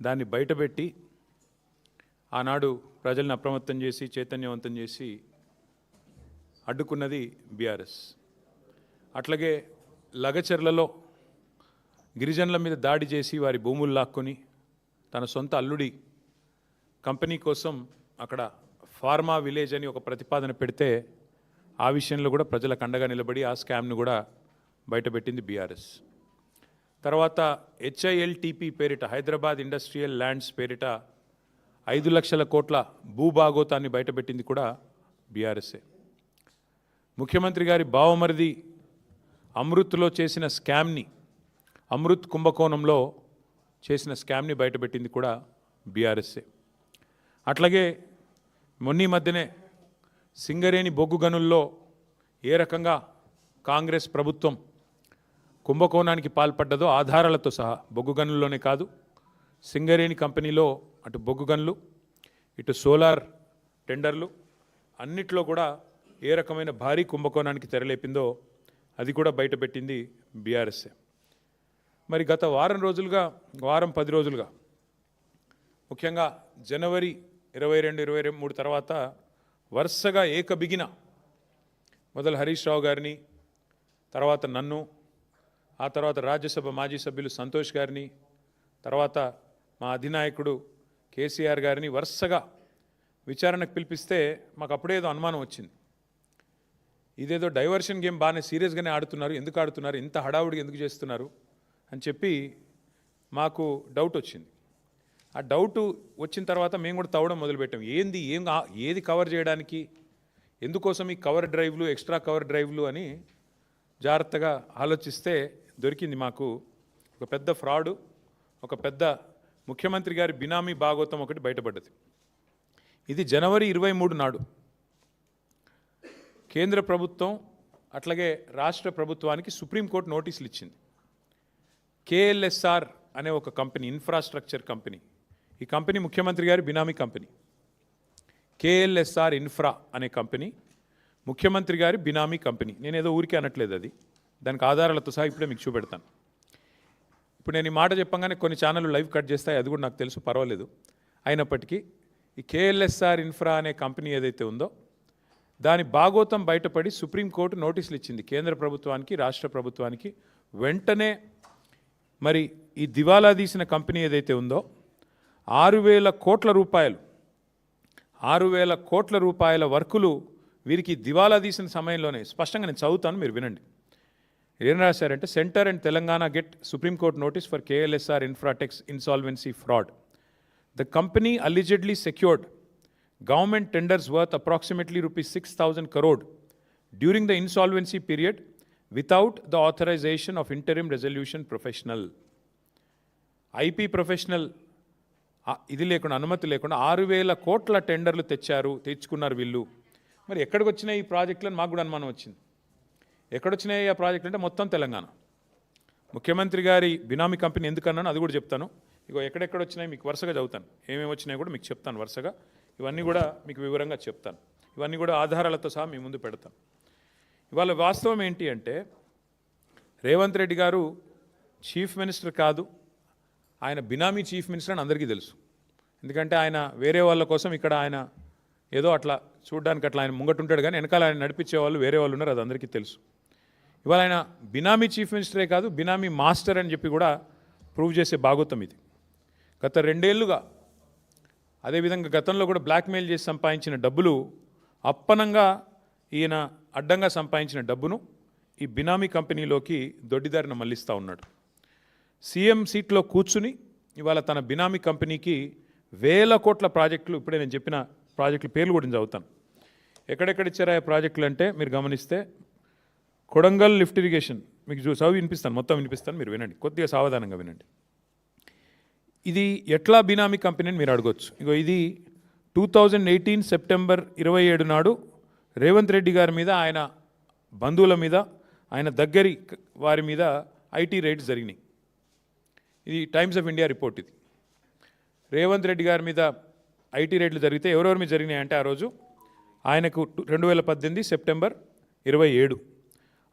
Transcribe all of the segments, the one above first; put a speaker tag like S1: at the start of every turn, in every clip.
S1: దాన్ని బయటపెట్టి ఆనాడు ప్రజల్ని అప్రమత్తం చేసి చైతన్యవంతం చేసి అడ్డుకున్నది బీఆర్ఎస్. అట్లాగే లగచర్లలో గిరిజనుల మీద దాడి చేసి వారి భూములు లాక్కొని తన సొంత అల్లుడి కంపెనీ కోసం అక్కడ ఫార్మా విలేజ్ అని ఒక ప్రతిపాదన పెడితే ఆ విషయంలో కూడా ప్రజలకు అండగా నిలబడి ఆ స్కామ్ను కూడా బయటపెట్టింది బీఆర్ఎస్. తర్వాత హెచ్ఐఎల్టీపీ పేరిట హైదరాబాద్ ఇండస్ట్రియల్ ల్యాండ్స్ పేరిట ఐదు లక్షల కోట్ల భూభాగోతాన్ని బయటపెట్టింది కూడా బీఆర్ఎస్ఏ. ముఖ్యమంత్రి గారి బావమరిది అమృత్లో చేసిన స్కామ్ని అమృత్ కుంభకోణంలో చేసిన స్కామ్ని బయటపెట్టింది కూడా బీఆర్ఎస్ఏ. అట్లాగే మొన్నీ మధ్యనే సింగరేణి బొగ్గు గనుల్లో ఏ రకంగా కాంగ్రెస్ ప్రభుత్వం కుంభకోణానికి పాల్పడ్డదో ఆధారాలతో సహా బొగ్గు గనుల్లోనే కాదు సింగరేణి కంపెనీలో అటు బొగ్గు గనులు ఇటు సోలార్ టెండర్లు అన్నిట్లో కూడా ఏ రకమైన భారీ కుంభకోణానికి తెరలేపిందో అది కూడా బయటపెట్టింది బీఆర్ఎస్ఏ. మరి గత వారం రోజులుగా వారం పది రోజులుగా ముఖ్యంగా జనవరి ఇరవై రెండు ఇరవై మూడు తర్వాత వరుసగా ఏకబిగిన మొదలు హరీష్ రావు గారిని తర్వాత నన్ను ఆ తర్వాత రాజ్యసభ మాజీ సభ్యులు సంతోష్ గారిని తర్వాత మా అధినాయకుడు కేసీఆర్ గారిని వరుసగా విచారణకు పిలిపిస్తే మాకు అప్పుడేదో అనుమానం వచ్చింది. ఇదేదో డైవర్షన్ గేమ్ బాగానే సీరియస్గానే ఆడుతున్నారు ఎందుకు ఆడుతున్నారు ఇంత హడావుడిగా ఎందుకు చేస్తున్నారు అని చెప్పి మాకు డౌట్ వచ్చింది. ఆ డౌట్ వచ్చిన తర్వాత మేము కూడా తవ్వడం మొదలుపెట్టాం. ఏంది ఏం ఏది కవర్ చేయడానికి ఎందుకోసం ఈ కవర్ డ్రైవ్లు ఎక్స్ట్రా కవర్ డ్రైవ్లు అని జాగ్రత్తగా ఆలోచిస్తే దొరికింది మాకు. ఒక పెద్ద ఫ్రాడు ఒక పెద్ద ముఖ్యమంత్రి గారి బినామీ భాగోతం ఒకటి బయటపడ్డది. ఇది జనవరి ఇరవై మూడు నాడు. కేంద్ర ప్రభుత్వం అట్లాగే రాష్ట్ర ప్రభుత్వానికి సుప్రీంకోర్టు నోటీసులు ఇచ్చింది. కేఎల్ఎస్ఆర్ అనే ఒక కంపెనీ ఇన్ఫ్రాస్ట్రక్చర్ కంపెనీ. ఈ కంపెనీ ముఖ్యమంత్రి గారి బినామీ కంపెనీ. కేఎల్ఎస్ఆర్ ఇన్ఫ్రా అనే కంపెనీ ముఖ్యమంత్రి గారి బినామీ కంపెనీ. నేను ఏదో ఊరికే అనట్లేదు అది. దానికి ఆధారాలతో సహా ఇప్పుడే మీకు చూపెడతాను. ఇప్పుడు నేను ఈ మాట చెప్పంగానే కొన్ని ఛానళ్ళు లైవ్ కట్ చేస్తాయి అది కూడా నాకు తెలుసు పర్వాలేదు. అయినప్పటికీ ఈ కేఎల్ఎస్ఆర్ ఇన్ఫ్రా అనే కంపెనీ ఏదైతే ఉందో దాని భాగోతం బయటపడి సుప్రీంకోర్టు నోటీసులు ఇచ్చింది కేంద్ర ప్రభుత్వానికి రాష్ట్ర ప్రభుత్వానికి. వెంటనే మరి ఈ దివాలా తీసిన కంపెనీ ఏదైతే ఉందో ఆరు వేల కోట్ల రూపాయలు ఆరు వేల కోట్ల రూపాయల వర్కులు వీరికి దివాలా తీసిన సమయంలోనే స్పష్టంగా నేను చదువుతాను మీరు వినండి. ఏం రాశారంటే centre and Telangana get Supreme Court notice for KLSR Infratech's insolvency fraud. The company allegedly secured. Government tenders worth approximately rupees six thousand crore during the insolvency period without the authorization of interim resolution professional. IP professional ఇది లేకుండా అనుమతి లేకుండా ఆరు వేల కోట్ల టెండర్లు తెచ్చారు తెచ్చుకున్నారు వీళ్ళు. మరి ఎక్కడికి వచ్చినాయి ఈ ప్రాజెక్టులను మాకు కూడా అనుమానం వచ్చింది. ఎక్కడొచ్చినాయి ఆ ప్రాజెక్టులు అంటే మొత్తం తెలంగాణ. ముఖ్యమంత్రి గారి బినామీ కంపెనీ ఎందుకన్నాను అది కూడా చెప్తాను. ఇగో ఎక్కడెక్కడ వచ్చినాయి మీకు వరుసగా చదువుతాను. ఏమేమి వచ్చినాయి కూడా మీకు చెప్తాను వరుసగా. ఇవన్నీ కూడా మీకు వివరంగా చెప్తాను. ఇవన్నీ కూడా ఆధారాలతో సహా మీ ముందు పెడతాను. ఇవాళ వాస్తవం ఏంటి అంటే రేవంత్ రెడ్డి గారు చీఫ్ మినిస్టర్ కాదు ఆయన బినామీ చీఫ్ మినిస్టర్ అని అందరికీ తెలుసు. ఎందుకంటే ఆయన వేరే వాళ్ళ కోసం ఇక్కడ ఆయన ఏదో అట్లా చూడడానికి అట్లా ఆయన ముంగటుంటాడు కానీ వెనకాల ఆయన నడిపించే వాళ్ళు వేరే వాళ్ళు ఉన్నారు అది అందరికీ తెలుసు. ఇవాళ ఆయన బినామీ చీఫ్ మినిస్టరే కాదు బినామీ మాస్టర్ అని చెప్పి కూడా ప్రూవ్ చేసే భాగోతం ఇది. గత రెండేళ్ళుగా అదేవిధంగా గతంలో కూడా బ్లాక్మెయిల్ చేసి సంపాదించిన డబ్బులు అప్పనంగా ఈయన అడ్డంగా సంపాదించిన డబ్బును ఈ బినామీ కంపెనీలోకి దొడ్డిదారిన మళ్ళిస్తూ ఉన్నాడు. సీఎం సీట్లో కూర్చుని ఇవాళ తన బినామీ కంపెనీకి వేల కోట్ల ప్రాజెక్టులు ఇప్పుడే నేను చెప్పిన ప్రాజెక్టుల పేర్లు కూడా చదువుతాను. ఎక్కడెక్కడ ఇచ్చారా ప్రాజెక్టులు అంటే మీరు గమనిస్తే కొడంగల్ లిఫ్ట్ ఇరిగేషన్. మీకు చూ చదివి వినిపిస్తాను మొత్తం వినిపిస్తాను మీరు వినండి. కొద్దిగా సావధానంగా వినండి. ఇది ఎట్లా బినామీ కంపెనీ అని మీరు అడగొచ్చు. ఇగో ఇది టూ థౌజండ్ ఎయిటీన్ సెప్టెంబర్ ఇరవై ఏడు నాడు రేవంత్ రెడ్డి గారి మీద ఆయన బంధువుల మీద ఆయన దగ్గరి వారి మీద ఐటీ రైడ్స్ జరిగినాయి. ఇది టైమ్స్ ఆఫ్ ఇండియా రిపోర్ట్ ఇది. రేవంత్ రెడ్డి గారి మీద ఐటీ రేట్లు జరిగితే ఎవరెవరి మీద జరిగినాయి అంటే ఆ రోజు ఆయనకు రెండు వేల పద్దెనిమిది సెప్టెంబర్ ఇరవై ఏడు.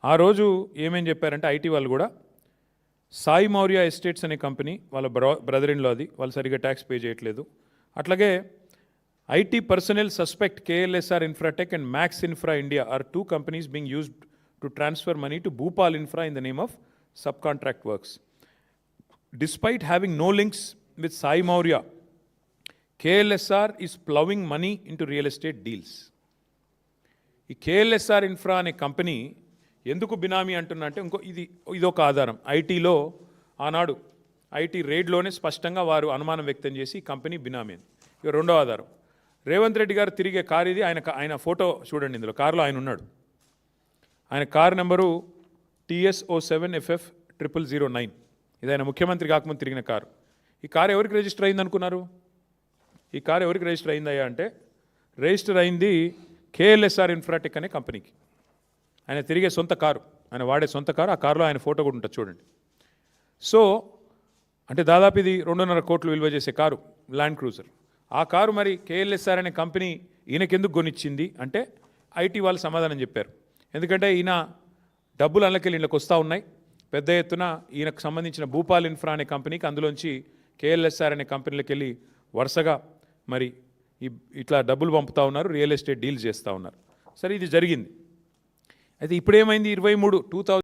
S1: ఆ రోజు ఏమేం చెప్పారంటే ఐటీ వాళ్ళు కూడా సాయి మౌర్య ఎస్టేట్స్ అనే కంపెనీ వాళ్ళ బ్రో బ్రదర్ ఇన్లో అది వాళ్ళు సరిగ్గా ట్యాక్స్ పే చేయట్లేదు. అట్లాగే IT personal suspect KLSR Infratech and Max Infra India are two companies being used to transfer money to Bhupal Infra in the name of sub contract works. Despite having no links with Sai Maurya, KLSR is ploughing money into real estate deals. ఈ KLSR infra అనే company ఎందుకు బినామీ అంటున్నా అంటే ఇంకో ఇది ఇది ఒక ఆధారం. ఐటీలో ఆనాడు ఐటీ రేడ్లోనే స్పష్టంగా వారు అనుమానం వ్యక్తం చేసి కంపెనీ బినామీ అని. ఇక రెండో ఆధారం. రేవంత్ రెడ్డి గారు తిరిగే కారు ఇది ఆయన ఆయన ఫోటో చూడండి ఇందులో కారులో ఆయన ఉన్నాడు. ఆయన car number TS O seven FF triple zero nine. ఇది ఆయన ముఖ్యమంత్రి కాకముందు తిరిగిన కారు. ఈ కారు ఎవరికి రిజిస్టర్ అయింది అనుకున్నారు? ఈ కారు ఎవరికి రిజిస్టర్ అయిందయ్యా అంటే రిజిస్టర్ అయింది కేఎల్ఎస్ఆర్ ఇన్ఫ్రాటెక్ అనే కంపెనీకి. ఆయన తిరిగే సొంత కారు. ఆయన వాడే సొంత కారు ఆ కారులో ఆయన ఫోటో కూడా ఉంటుంది చూడండి. సో అంటే దాదాపు ఇది రెండున్నర కోట్లు విలువ చేసే కారు ల్యాండ్ క్రూజర్ ఆ కారు మరి కేఎల్ఎస్ఆర్ అనే కంపెనీ ఈయనకెందుకు కొనిచ్చింది? అంటే ఐటీ వాళ్ళు సమాధానం చెప్పారు. ఎందుకంటే ఈయన డబ్బులు అందులోకెళ్ళి ఇళ్ళకి వస్తూ ఉన్నాయి. పెద్ద ఎత్తున ఈయనకు సంబంధించిన భూపాల్ ఇన్ఫ్రా అనే కంపెనీకి అందులోంచి కేఎల్ఎస్ఆర్ అనే కంపెనీలకు వెళ్ళి వరుసగా మరి ఇట్లా డబ్బులు పంపుతా ఉన్నారు రియల్ ఎస్టేట్ డీల్స్ చేస్తూ ఉన్నారు. సరే ఇది జరిగింది. అయితే ఇప్పుడేమైంది? ఇరవై మూడు టూ